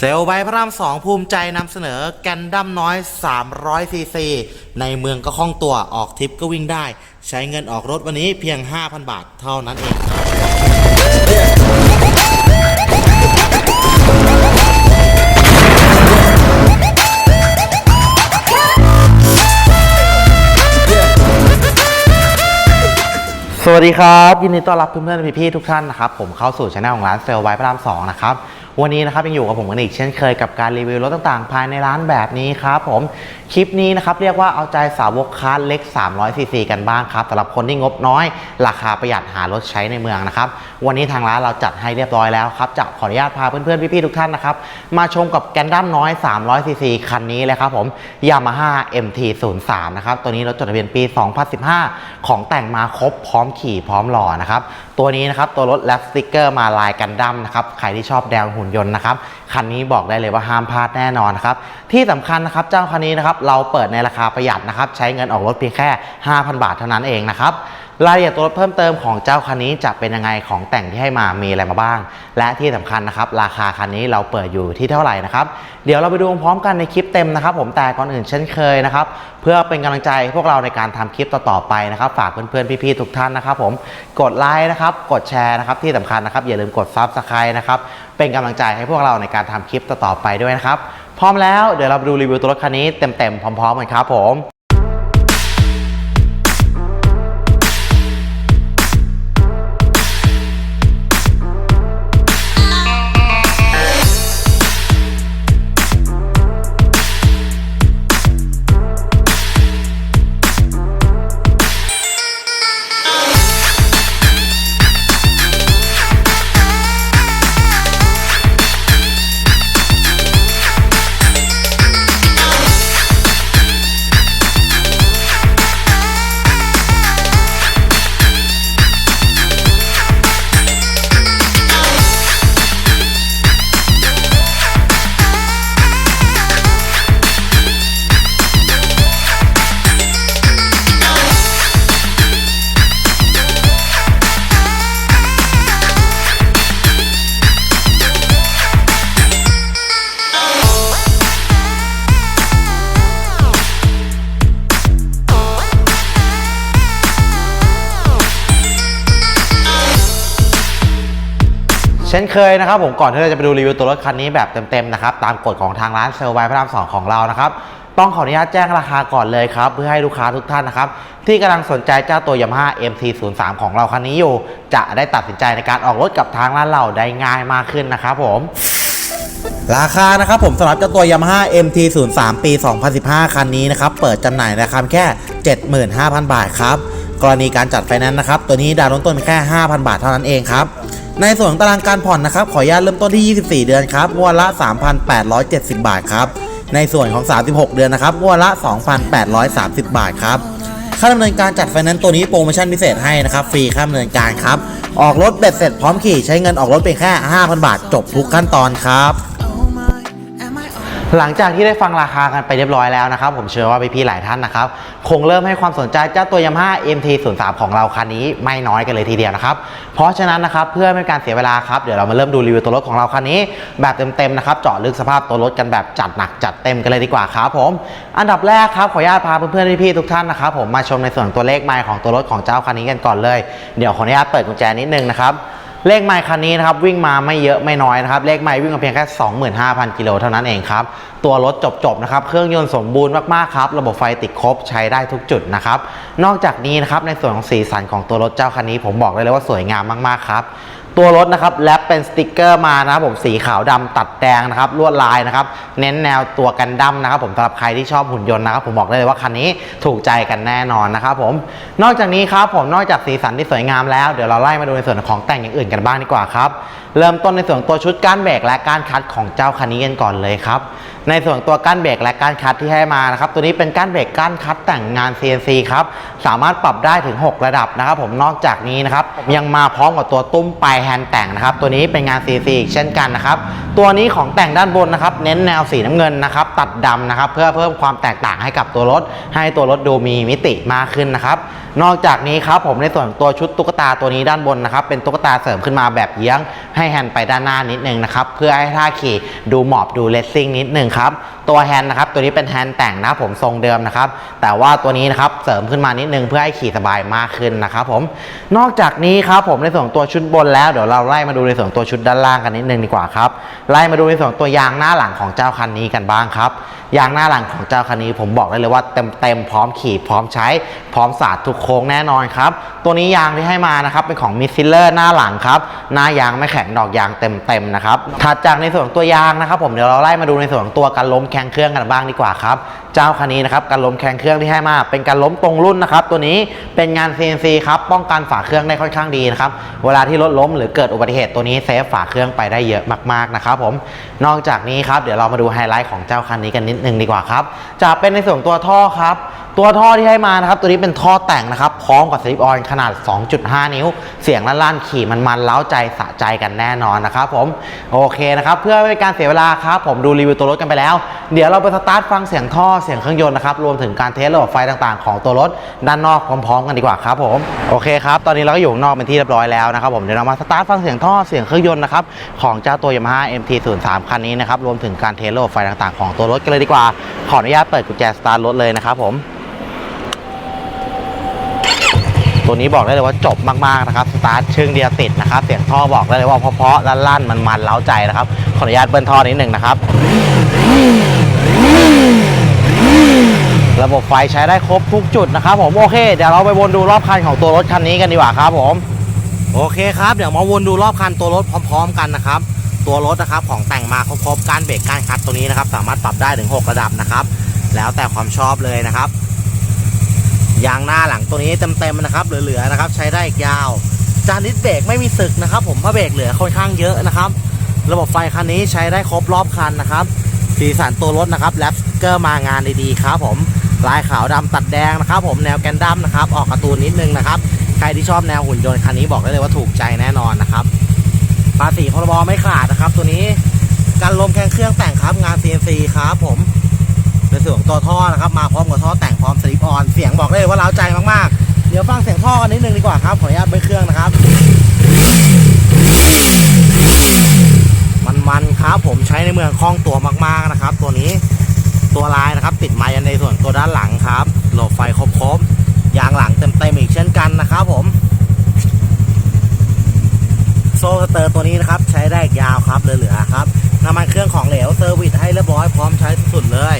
เซลล์ใบพระรามสองภูมิใจนำเสนอแกนดั้มน้อย 300 ซีซี ในเมืองก็คล่องตัวออกทริปก็วิ่งได้ ใช้เงินออกรถวันนี้เพียง 5,000 บาทเท่านั้นเองสวัสดีครับ ยินดีต้อนรับเพื่อนๆพี่ๆทุกท่านนะครับ ผมเข้าสู่ช anel ของร้านเซลไวพระรามสองนะครับ วันนี้นะครับยังอยู่กับผมกันอีกเช่นเคยกับการรีวิวรถต่างๆ ภายในร้านแบบนี้ครับผมคลิปนี้นะครับเรียกว่าเอาใจสาวกคาร์เล็ก 300 ซีซีกันบ้างครับสำหรับคนที่งบน้อย ราคาประหยัดหารถใช้ในเมืองนะครับวันนี้ทางร้านเราจัดให้เรียบร้อยแล้วครับจะขออนุญาตพาเพื่อนๆพี่ๆทุกท่านนะครับมาชมกับแกนดั้มน้อย 300 ซีซีคันนี้เลยครับผม Yamaha MT03 นะครับตัวนี้รถจดทะเบียนปี 2015 ของแต่งมาครบพร้อมขี่พร้อมหล่อนะครับ ตัวนี้นะครับตัวรถแลปสติกเกอร์มาลายกันดั้มนะครับใครที่ชอบแดงหุ่นยนต์นะครับคันนี้บอกได้เลยว่าห้ามพลาดแน่นอนนครับที่สำคัญนะครับเจ้าคันนี้นะครับเราเปิดในราคาประหยัดนะครับใช้เงินออกรถเพียงแค่ 5,000 บาทเท่านั้นเองนะครับรายละเอียดตัวรถเพิ่มเติมของเจ้าคันนี้จะเป็นยังไงของแต่งที่ให้มามีอะไรมาบ้าง และที่สำคัญนะครับ ราคาคันนี้เราเปิดอยู่ที่เท่าไหร่นะครับ เดี๋ยวเราไปดูพร้อมกันในคลิปเต็มนะครับ ผมแต่ก่อนอื่นเช่นเคยนะครับ เพื่อเป็นกำลังใจให้พวกเราในการทำคลิปต่อๆไปนะครับ ฝากเพื่อนๆพี่ๆทุกท่านนะครับผมกดไลค์นะครับกดแชร์นะครับที่สำคัญนะครับอย่าลืมกดซับสไครต์นะครับเป็นกำลังใจให้พวกเราในการทำคลิปต่อๆไปด้วยนะครับพร้อมแล้วเดี๋ยวเราไปดูรีวิวตัวรถคันนี้เต็มๆพร้อมๆกันครับผม ช่นเคยนะครับผมก่อนที่เราจะไปดูรีวิวตัวรถคันนี้แบบเต็มๆนะครับตามกฎของทางร้านเซลไวพระรามสองของเรานะครับต้องขออนุญาตแจ้งราคาก่อนเลยครับ เพื่อให้ลูกค้าทุกท่านนะครับ ที่กำลังสนใจเจ้าตัว Yamaha MT03 ของเราคันนี้อยู่ จะได้ตัดสินใจในการออกรถกับทางร้านเราได้ง่ายมากขึ้นนะครับผมราคานะครับผมสำหรับเจ้าตัว Yamaha MT03 ปี 2015 คันนี้นะครับ เปิดจำหน่ายราคาแค่ 75,000 บาทครับ กรณีการจัดไฟแนนซ์นะครับ ตัวนี้ดาวน์ต้นแค่ 5,000 บาทเท่านั้นเองครับ ในส่วนของตารางการผ่อนนะครับขออนุญาตเริ่มต้นที่ 24 เดือนครับงวดละ 3,870 บาทครับในส่วนของ 36 เดือนนะครับงวดละ 2,830 บาทครับค่าดำเนินการจัดไฟแนนซ์ตัวนี้โปรโมชั่นพิเศษให้นะครับฟรีค่าดำเนินการครับออกรถเบ็ดเสร็จพร้อมขี่ใช้เงินออกรถเพียงแค่ 5,000 บาท จบทุกขั้นตอนครับ หลังจากที่ได้ฟังราคากันไปเรียบร้อยแล้วนะครับ ผมเชื่อว่าพี่ๆหลายท่านนะครับ คงเริ่มให้ความสนใจเจ้าตัว Yamaha MT03 ของเราคันนี้ไม่น้อยกันเลยทีเดียวนะครับ เพราะฉะนั้นนะครับเพื่อไม่ให้การเสียเวลาครับเดี๋ยวเรามาเริ่มดูรีวิวตัวรถของเราคันนี้ แบบเต็มๆนะครับเจาะลึกสภาพตัวรถกันแบบจัดหนักจัดเต็มกันเลยดีกว่าครับผม อันดับแรกครับขออนุญาตพาเพื่อนๆพี่ๆทุกท่านนะครับผมมาชมในส่วนตัวเลขไมล์ของตัวรถของเจ้าคันนี้กันก่อนเลย เดี๋ยวขออนุญาตเปิดกุญแจนิดนึงนะครับ เลขไมล์คันนี้นะครับวิ่งมาไม่เยอะไม่น้อยนะครับเลขไมล์วิ่งมาเพียงแค่ 25,000 กิโลเท่านั้นเองครับ ตัวรถจบๆนะครับเครื่องยนต์สมบูรณ์มากๆครับระบบไฟติดครบใช้ได้ทุกจุดนะครับนอกจากนี้นะครับในส่วนของสีสันของตัวรถเจ้าคันนี้ผมบอกได้เลยว่าสวยงามมากๆครับ ตัวรถนะครับแลปเป็นสติกเกอร์มานะครับผมสีขาวดำตัดแดงนะครับลวดลายนะครับเน้นแนวตัวกันดั้มนะครับผมสำหรับใครที่ชอบหุ่นยนต์นะครับผมบอกได้เลยว่าคันนี้ถูกใจกันแน่นอนนะครับผมนอกจากนี้ครับผมนอกจากสีสันที่สวยงามแล้วเดี๋ยวเราไล่มาดูในส่วนของแต่งอย่างอื่นกันบ้างดีกว่าครับเริ่มต้นในส่วนตัวชุดก้านเบรกและก้านคัดของเจ้าคันนี้กันก่อนเลยครับ ในส่วนของตัวก้านเบรกและก้านคัดที่ให้มานะครับตัวนี้เป็นก้านเบรกก้านคัดแต่งงาน CNC ครับสามารถปรับได้ถึง 6 ระดับนะครับผมนอกจากนี้นะครับยังมาพร้อมกับตัวตุ้มปลายแฮนด์แต่งนะครับตัวนี้เป็นงาน CNC อีกเช่นกันนะครับตัวนี้ของแต่งด้านบนนะครับเน้นแนวสีน้ำเงินนะครับตัดดำนะครับเพื่อเพิ่มความแตกต่างให้กับตัวรถ ให้ตัวรถดูมีมิติมากขึ้นนะครับนอกจากนี้ครับผมในส่วนของตัวชุดตุ๊กตาตัวนี้ด้านบนนะครับเป็นตุ๊กตาเสริมขึ้นมาแบบเยื้องให้แฮนด์ไปด้านหน้านิดนึงนะครับเพื่อให้ท่าขี่ดูหมอบดูเลสซิ่งนิดนึงครับตัวแฮนด์นะครับตัวนี้เป็นแฮนด์แต่งนะผมทรงเดิมนะครับแต่ว่าตัวนี้นะครับเสริมขึ้นมานิดนึงเพื่อให้ขี่สบายมากขึ้นนะครับผมนอกจากนี้ครับผมในส่วนตัวชุดบนแล้วเดี๋ยวเราไล่มาดูในส่วนตัวชุดด้านล่างกันนิดนึงดีกว่าครับไล่มาดูในส่วนตัวยางหน้าหลังของเจ้าคันนี้กันบ้างครับยางหน้าหลังของเจ้าคันนี้ผมบอกได้เลยว่าเต็มเต็มๆพร้อมขี่พร้อมใช้พร้อมสาดทุกโค้งแน่นอนครับ ตัวนี้ยางที่ให้มานะครับเป็นของมิสซิลเลอร์หน้าหลังครับ หน้ายางไม่แข็งดอกยางเต็มเต็มๆนะครับถัดจากในส่วนของตัวยางนะครับ ผมเดี๋ยวเราไล่มาดูในส่วนของตัวการล้มแข้งเครื่องกันบ้างดีกว่าครับเจ้าคันนี้นะครับการล้มแข้งเครื่องที่ให้มา เป็นการล้มตรงรุ่นนะครับตัวนี้เป็นงาน CNC ครับป้องกันฝาเครื่องได้ค่อนข้างดีนะครับเวลาที่รถล้มหรือเกิดอุบัติเหตุตัวนี้เซฟฝาเครื่องไปได้เยอะมากๆนะครับผมนอกจากนี้ครับเดี๋ยวเรามาดูไฮไลท์ของเจ้าคันนี้กันนิดนึงดีกว่าครับจะเป็นในส่วนตัวท่อครับ ตัวท่อที่ให้มานะครับ ตัวนี้เป็นท่อแต่งนะครับ พร้อมกับสลิปออยล์ขนาด 2.5 นิ้ว เสียงลั่นๆขี่มันมันเล้าใจสะใจกันแน่นอนนะครับผม โอเคนะครับ เพื่อไม่ให้การเสียเวลาครับผมดูรีวิวตัวรถกันไปแล้ว เดี๋ยวเราไปสตาร์ทฟังเสียงท่อเสียงเครื่องยนต์นะครับ รวมถึงการเทสระบบไฟต่างๆ ของตัวรถด้านนอกพร้อมๆ กันดีกว่าครับผม โอเคครับ ตอนนี้เราก็อยู่นอกเป็นที่เรียบร้อยแล้วนะครับผม เดี๋ยวเรามาสตาร์ทฟังเสียงท่อเสียงเครื่องยนต์นะครับของเจ้าตัว Yamaha MT-03 คันนี้นะครับ รวมถึงการเทสระบบไฟต่างๆ ของตัวรถกันเลยดีกว่า ขออนุญาตเปิดกุญแจสตาร์ทรถเลยนะครับผม ตัวนี้บอกได้เลยว่าจบมากๆนะครับ สตาร์ทเชึ่งเดียวติดนะครับ เสียงท่อบอกได้เลยว่าเพาะๆลั่นๆมันๆเล้าใจนะครับ ขออนุญาตเบิ้ลท่อนิดหนึ่งนะครับ ระบบไฟใช้ได้ครบทุกจุดนะครับผมโอเค เดี๋ยวเราไปวนดูรอบคันของตัวรถคันนี้กันดีกว่าครับผมโอเคครับเดี๋ยวมาวนดูรอบคันตัวรถพร้อม ๆ กันนะครับ ตัวรถนะครับของแต่งมาครบๆการเบรกการคัตตัวนี้นะครับ สามารถปรับได้ถึง 6 ระดับนะครับ แล้วแต่ความชอบเลยนะครับ ยางหน้าหลังตัวนี้เต็มๆนะครับเหลือๆนะครับ ใช้ได้อีกยาว จานดิสเบรกไม่มีสึกนะครับ ผมเพราะเบรกเหลือค่อนข้างเยอะนะครับ ระบบไฟคันนี้ใช้ได้ครบรอบคันนะครับ สีสันตัวรถนะครับแรปเกอร์มางานดีๆครับผมลายขาวดำตัดแดงนะครับ ผมแนวแกนดั้มนะครับ ออกการ์ตูนนิดนึงนะครับ ใครที่ชอบแนวหุ่นยนต์คันนี้บอกได้เลยว่าถูกใจแน่นอนนะครับภาษีพรบไม่ขาดนะครับ ตัวนี้การลมแข้งเครื่องแต่งครับงาน CNC ครับผม ในส่วนของตัวท่อนะครับมาพร้อมกับท่อแต่งพร้อมสลิปออนเสียงบอกได้เลยว่าเร้าใจมากๆ เดี๋ยวฟังเสียงท่อกันนิดนึงดีกว่าครับขออนุญาตเบิ้ลเครื่องนะครับ มันๆครับผมใช้ในเมืองคล่องตัวมากๆนะครับ ตัวนี้ตัวลายนะครับ ติดมายันในส่วนตัวด้านหลังครับโหลบไฟครบๆยางหลังเต็มๆอีกเช่นกันนะครับผมโซ่สเตอร์ตัวนี้นะครับใช้ได้อีกยาวครับเหลือๆครับน้ำมันเครื่องของเหลวเซอร์วิสให้เรียบร้อยพร้อมใช้สุดๆเลย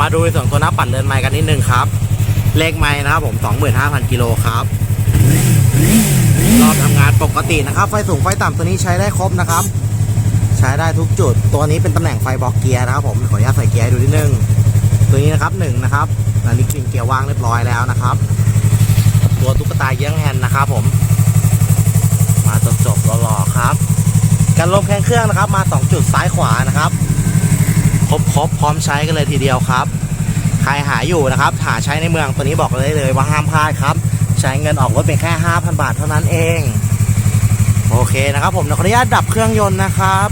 มาดูในส่วนตัวหน้าปั่นเดินไมค์กันนิดนึงครับ เลขไม้นะครับผม 25,000 กิโลครับ รอบทำงานปกตินะครับ ไฟสูงไฟต่ำตัวนี้ใช้ได้ครบนะครับ ใช้ได้ทุกจุด ตัวนี้เป็นตำแหน่งไฟบล็อกเกียร์นะครับผม ขออนุญาตใส่เกียร์ดูนิดนึง ตัวนี้นะครับหนึ่งนะครับอันนี้กลิ่นเกียร์ว่างเรียบร้อยแล้วนะครับ ตัวตุ๊กตาเยื้องแฮนด์นะครับผม มาจบจบๆหล่อๆครับการลมแข้งเครื่องนะครับ มา 2 จุดซ้ายขวานะครับ ครบครบพร้อมใช้กันเลยทีเดียวครับ ใครหาอยู่นะครับ หาใช้ในเมืองตัวนี้บอกเลยเลยว่าห้ามพลาดครับ ใช้เงินออกรถเป็นแค่ 5,000 บาทเท่านั้นเอง โอเคนะครับ ผมขออนุญาตดับเครื่องยนต์นะครับ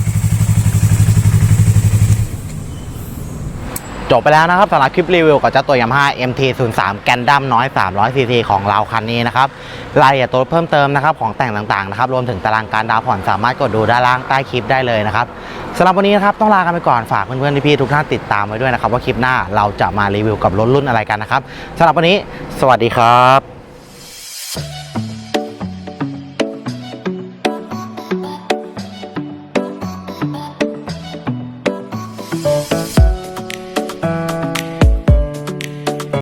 จบไปแล้วนะครับสำหรับคลิปรีวิวกับเจ้าตัว Yamaha MT-03 แกนดัมน้อย 300cc ของเราคันนี้นะครับรายละเอียดตัวเพิ่มเติมนะครับของแต่งต่างๆนะครับรวมถึงตารางการดาวน์ผ่อนสามารถกดดูด้านล่างใต้คลิปได้เลยนะครับสำหรับวันนี้นะครับต้องลากันไปก่อนฝากเพื่อนๆพี่ๆทุกท่านติดตามไว้ด้วยนะครับว่าคลิปหน้าเราจะมารีวิวกับรถรุ่นอะไรกันนะครับสำหรับวันนี้ สวัสดีครับ